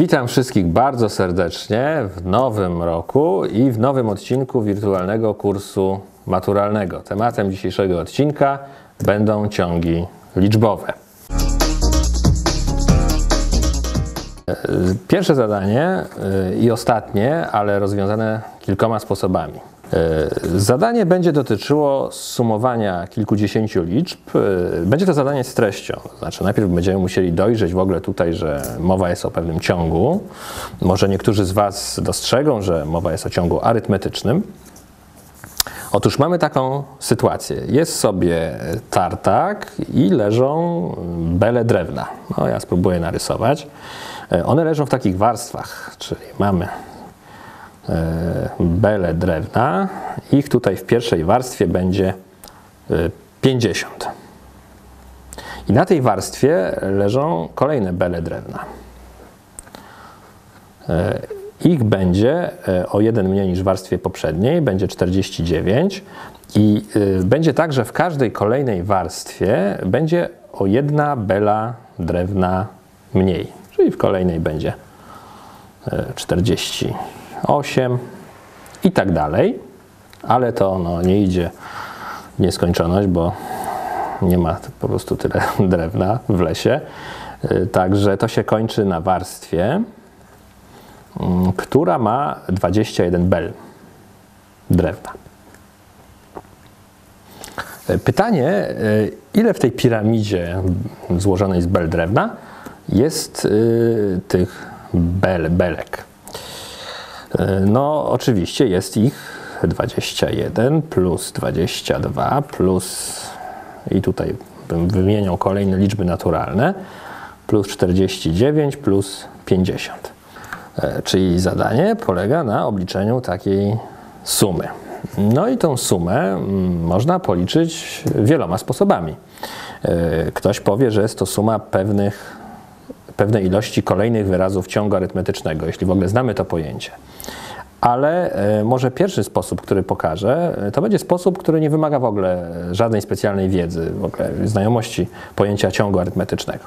Witam wszystkich bardzo serdecznie w nowym roku i w nowym odcinku wirtualnego kursu maturalnego. Tematem dzisiejszego odcinka będą ciągi liczbowe. Pierwsze zadanie y, i ostatnie, ale rozwiązane kilkoma sposobami. Y, Zadanie będzie dotyczyło sumowania kilkudziesięciu liczb. Y, Będzie to zadanie z treścią. Znaczy, najpierw będziemy musieli dojrzeć w ogóle tutaj, że mowa jest o pewnym ciągu. Może niektórzy z Was dostrzegą, że mowa jest o ciągu arytmetycznym. Otóż mamy taką sytuację. Jest sobie tartak i leżą bele drewna. No, ja spróbuję narysować. E, One leżą w takich warstwach, czyli mamy e, E, bele drewna. Ich tutaj w pierwszej warstwie będzie e, 50. I na tej warstwie leżą kolejne bele drewna. E, ich będzie o jeden mniej niż w warstwie poprzedniej, będzie 49. I będzie tak, że w każdej kolejnej warstwie będzie o jedna bela drewna mniej. Czyli w kolejnej będzie 40. 8 i tak dalej, ale to no, nie idzie w nieskończoność, bo nie ma po prostu tyle drewna w lesie. Y, także to się kończy na warstwie, mm, która ma 21 bel drewna. Y, pytanie, y, ile w tej piramidzie złożonej z bel drewna jest tych bel, belek? E, No, oczywiście jest ich 21 plus 22 plus i tutaj bym wymieniał kolejne liczby naturalne plus 49 plus 50. E, Czyli zadanie polega na obliczeniu takiej sumy. No i tą sumę mm, można policzyć wieloma sposobami. E, Ktoś powie, że jest to suma pewnych, pewnej ilości kolejnych wyrazów ciągu arytmetycznego, jeśli w ogóle znamy to pojęcie. Ale e, może pierwszy sposób, który pokażę, e, to będzie sposób, który nie wymaga w ogóle e, żadnej specjalnej wiedzy, w ogóle znajomości pojęcia ciągu arytmetycznego.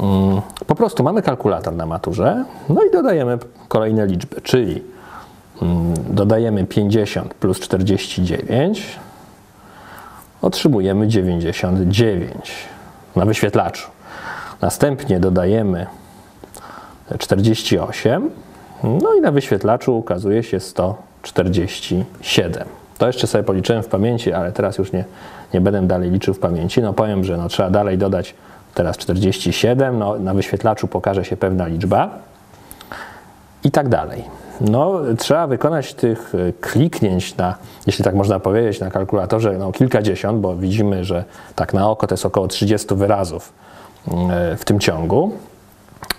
Mm, Po prostu mamy kalkulator na maturze, no i dodajemy kolejne liczby, czyli mm, dodajemy 50 plus 49, otrzymujemy 99 na wyświetlaczu. Następnie dodajemy 48, no i na wyświetlaczu ukazuje się 147. To jeszcze sobie policzyłem w pamięci, ale teraz już nie, nie będę dalej liczył w pamięci. No powiem, że no, trzeba dalej dodać teraz 47, no, na wyświetlaczu pokaże się pewna liczba i tak dalej. No, trzeba wykonać tych e, kliknięć na, jeśli tak można powiedzieć, na kalkulatorze no, kilkadziesiąt, bo widzimy, że tak na oko to jest około 30 wyrazów w tym ciągu.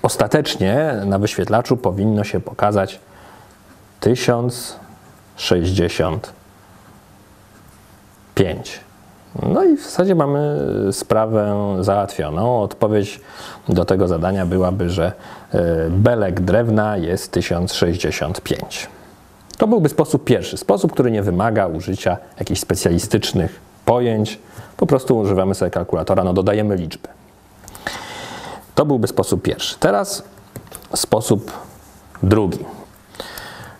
Ostatecznie na wyświetlaczu powinno się pokazać 1065. No i w zasadzie mamy sprawę załatwioną. Odpowiedź do tego zadania byłaby, że e, belek drewna jest 1065. To byłby sposób pierwszy, sposób, który nie wymaga użycia jakichś specjalistycznych pojęć. Po prostu używamy sobie kalkulatora, no dodajemy liczby. To byłby sposób pierwszy. Teraz sposób drugi.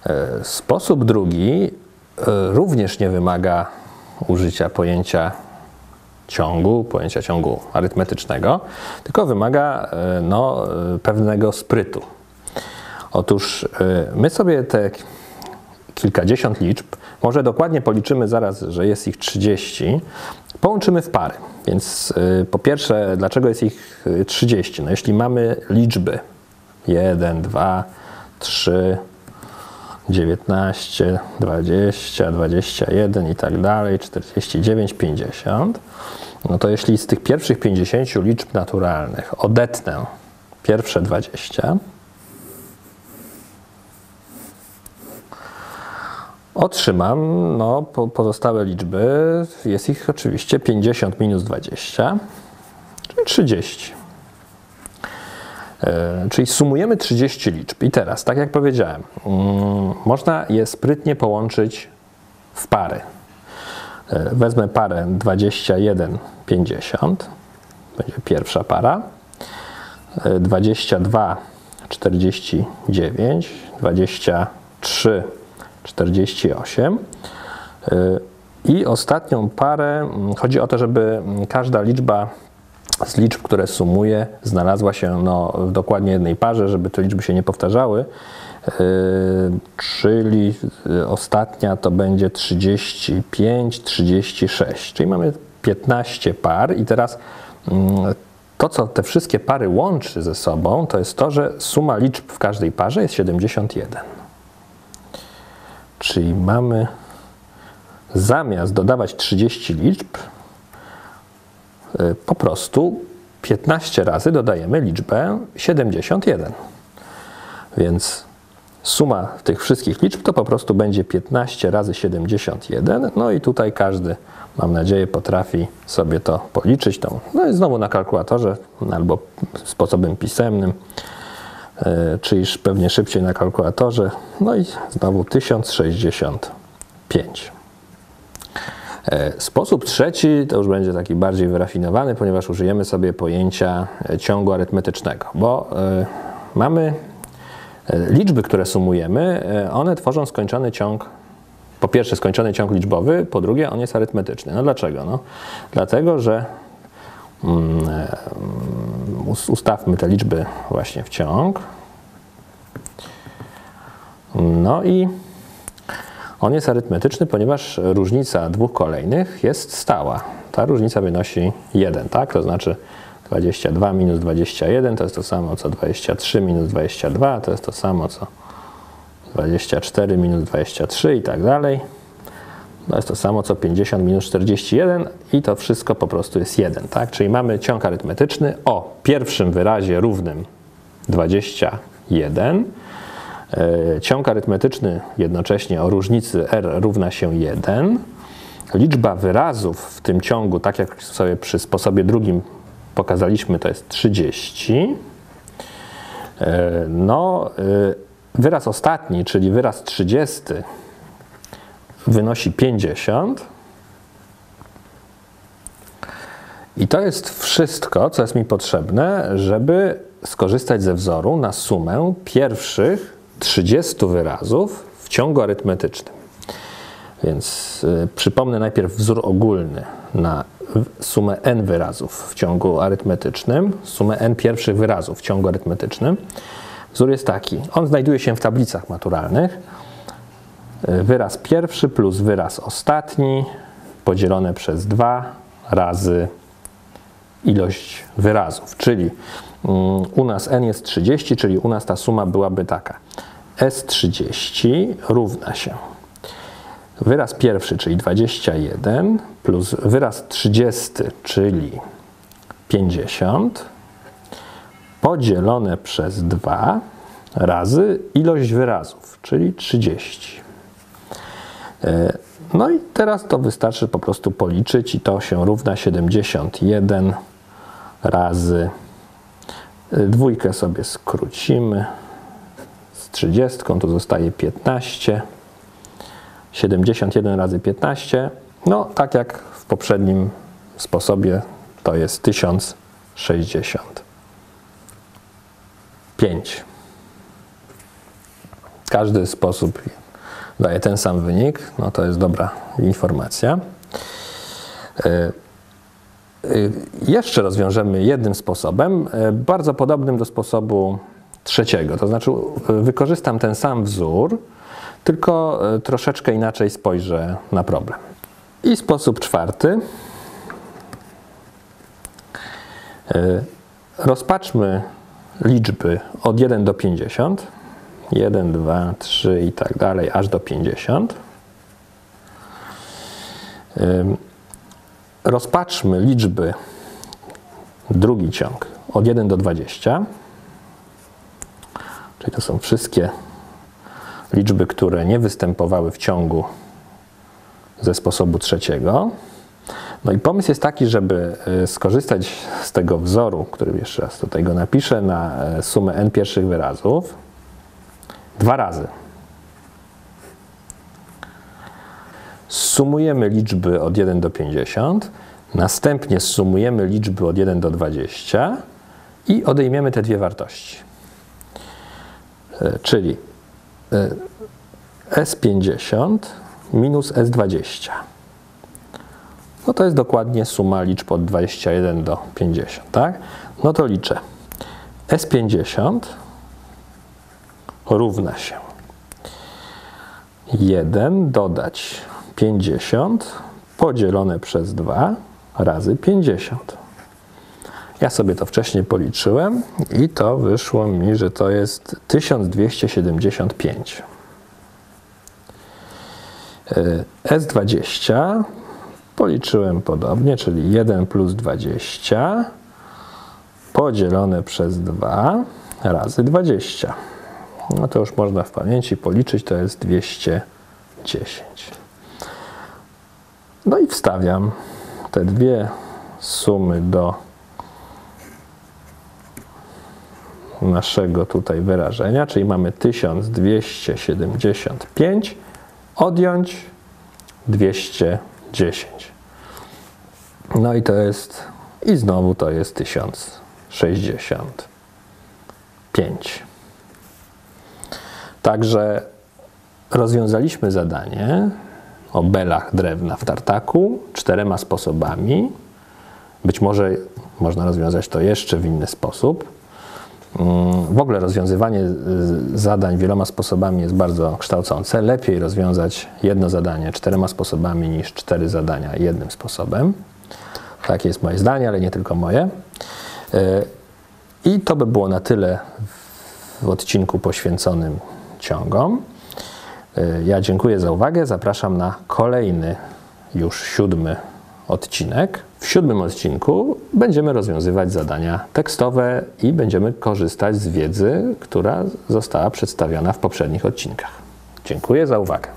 E, Sposób drugi e, również nie wymaga użycia pojęcia ciągu, pojęcia ciągu arytmetycznego, tylko wymaga e, no, pewnego sprytu. Otóż my sobie te kilkadziesiąt liczb, może dokładnie policzymy zaraz, że jest ich 30, połączymy w pary. Więc y, po pierwsze, dlaczego jest ich y, 30? No jeśli mamy liczby 1, 2, 3, 19, 20, 21 i tak dalej, 49, 50, no to jeśli z tych pierwszych 50 liczb naturalnych odetnę pierwsze 20, otrzymam no, po- pozostałe liczby. Jest ich oczywiście 50 minus 20, czyli 30. E, Czyli sumujemy 30 liczb. I teraz, tak jak powiedziałem, mm, można je sprytnie połączyć w pary. E, Wezmę parę 21, 50, będzie pierwsza para. E, 22, 49, 23, 48. Y, I ostatnią parę, mm, chodzi o to, żeby mm, każda liczba z liczb, które sumuję, znalazła się no, w dokładnie jednej parze, żeby te liczby się nie powtarzały. Yy, czyli yy, ostatnia to będzie 35, 36, czyli mamy 15 par i teraz yy, to, co te wszystkie pary łączy ze sobą, to jest to, że suma liczb w każdej parze jest 71. Czyli mamy zamiast dodawać 30 liczb, y, po prostu 15 razy dodajemy liczbę 71. Więc suma tych wszystkich liczb to po prostu będzie 15 razy 71. No i tutaj każdy, mam nadzieję, potrafi sobie to policzyć. No i znowu na kalkulatorze albo sposobem pisemnym, czyli pewnie szybciej na kalkulatorze. No i znowu 1065. E, sposób trzeci to już będzie taki bardziej wyrafinowany, ponieważ użyjemy sobie pojęcia e, ciągu arytmetycznego, bo e, mamy liczby, które sumujemy, one tworzą skończony ciąg. Po pierwsze, skończony ciąg liczbowy, po drugie, on jest arytmetyczny. No dlaczego? No, dlatego, że um, ustawmy te liczby właśnie w ciąg. No i on jest arytmetyczny, ponieważ różnica dwóch kolejnych jest stała. Ta różnica wynosi 1, tak? To znaczy 22 minus 21 to jest to samo co 23 minus 22, to jest to samo co 24 minus 23 i tak dalej. To jest to samo co 50 minus 41 i to wszystko po prostu jest 1, tak? Czyli mamy ciąg arytmetyczny o pierwszym wyrazie równym 21 E, ciąg arytmetyczny jednocześnie o różnicy r równa się 1. Liczba wyrazów w tym ciągu, tak jak sobie przy sposobie drugim pokazaliśmy, to jest 30. E, no, e, wyraz ostatni, czyli wyraz 30, wynosi 50. I to jest wszystko, co jest mi potrzebne, żeby skorzystać ze wzoru na sumę pierwszych 30 wyrazów w ciągu arytmetycznym. Więc y, przypomnę najpierw wzór ogólny na sumę n wyrazów w ciągu arytmetycznym, sumę n pierwszych wyrazów w ciągu arytmetycznym. Wzór jest taki. On znajduje się w tablicach maturalnych. Wyraz pierwszy plus wyraz ostatni podzielone przez 2 razy ilość wyrazów, czyli mm, u nas n jest 30, czyli u nas ta suma byłaby taka. S30 równa się wyraz pierwszy, czyli 21, plus wyraz 30, czyli 50, podzielone przez 2 razy ilość wyrazów, czyli 30. E, no i teraz to wystarczy po prostu policzyć i to się równa 71 razy e, dwójkę sobie skrócimy z 30, tu zostaje 15. 71 razy 15. No, tak jak w poprzednim sposobie, to jest 1065. Każdy sposób daje ten sam wynik, no to jest dobra informacja. E, e, jeszcze rozwiążemy jednym sposobem, e, bardzo podobnym do sposobu trzeciego. To znaczy, wykorzystam ten sam wzór, tylko troszeczkę inaczej spojrzę na problem. I sposób czwarty. Rozpatrzmy liczby od 1 do 50. 1, 2, 3 i tak dalej, aż do 50. Rozpatrzmy liczby, drugi ciąg, od 1 do 20. Czyli to są wszystkie liczby, które nie występowały w ciągu ze sposobu trzeciego. No i pomysł jest taki, żeby e, skorzystać z tego wzoru, który jeszcze raz tutaj go napiszę, na e, sumę n pierwszych wyrazów dwa razy. Sumujemy liczby od 1 do 50, następnie sumujemy liczby od 1 do 20 i odejmiemy te dwie wartości. E, Czyli e, S50 minus S20. No to jest dokładnie suma liczb od 21 do 50, tak? No to liczę. S50 równa się 1 dodać 50 podzielone przez 2 razy 50. Ja sobie to wcześniej policzyłem i to wyszło mi, że to jest 1275. Y, S20 policzyłem podobnie, czyli 1 plus 20 podzielone przez 2 razy 20. No to już można w pamięci policzyć, to jest 210. No i wstawiam te dwie sumy do naszego tutaj wyrażenia, czyli mamy 1275 odjąć 210. No i to jest, i znowu to jest 1065. Także rozwiązaliśmy zadanie o belach drewna w tartaku czterema sposobami. Być może można rozwiązać to jeszcze w inny sposób. Mm, W ogóle rozwiązywanie y, zadań wieloma sposobami jest bardzo kształcące. Lepiej rozwiązać jedno zadanie czterema sposobami niż cztery zadania jednym sposobem. Takie jest moje zdanie, ale nie tylko moje. Y, I to by było na tyle w odcinku poświęconym ciągom. Y, Ja dziękuję za uwagę. Zapraszam na kolejny, już siódmy odcinek. W siódmym odcinku będziemy rozwiązywać zadania tekstowe i będziemy korzystać z wiedzy, która została przedstawiona w poprzednich odcinkach. Dziękuję za uwagę.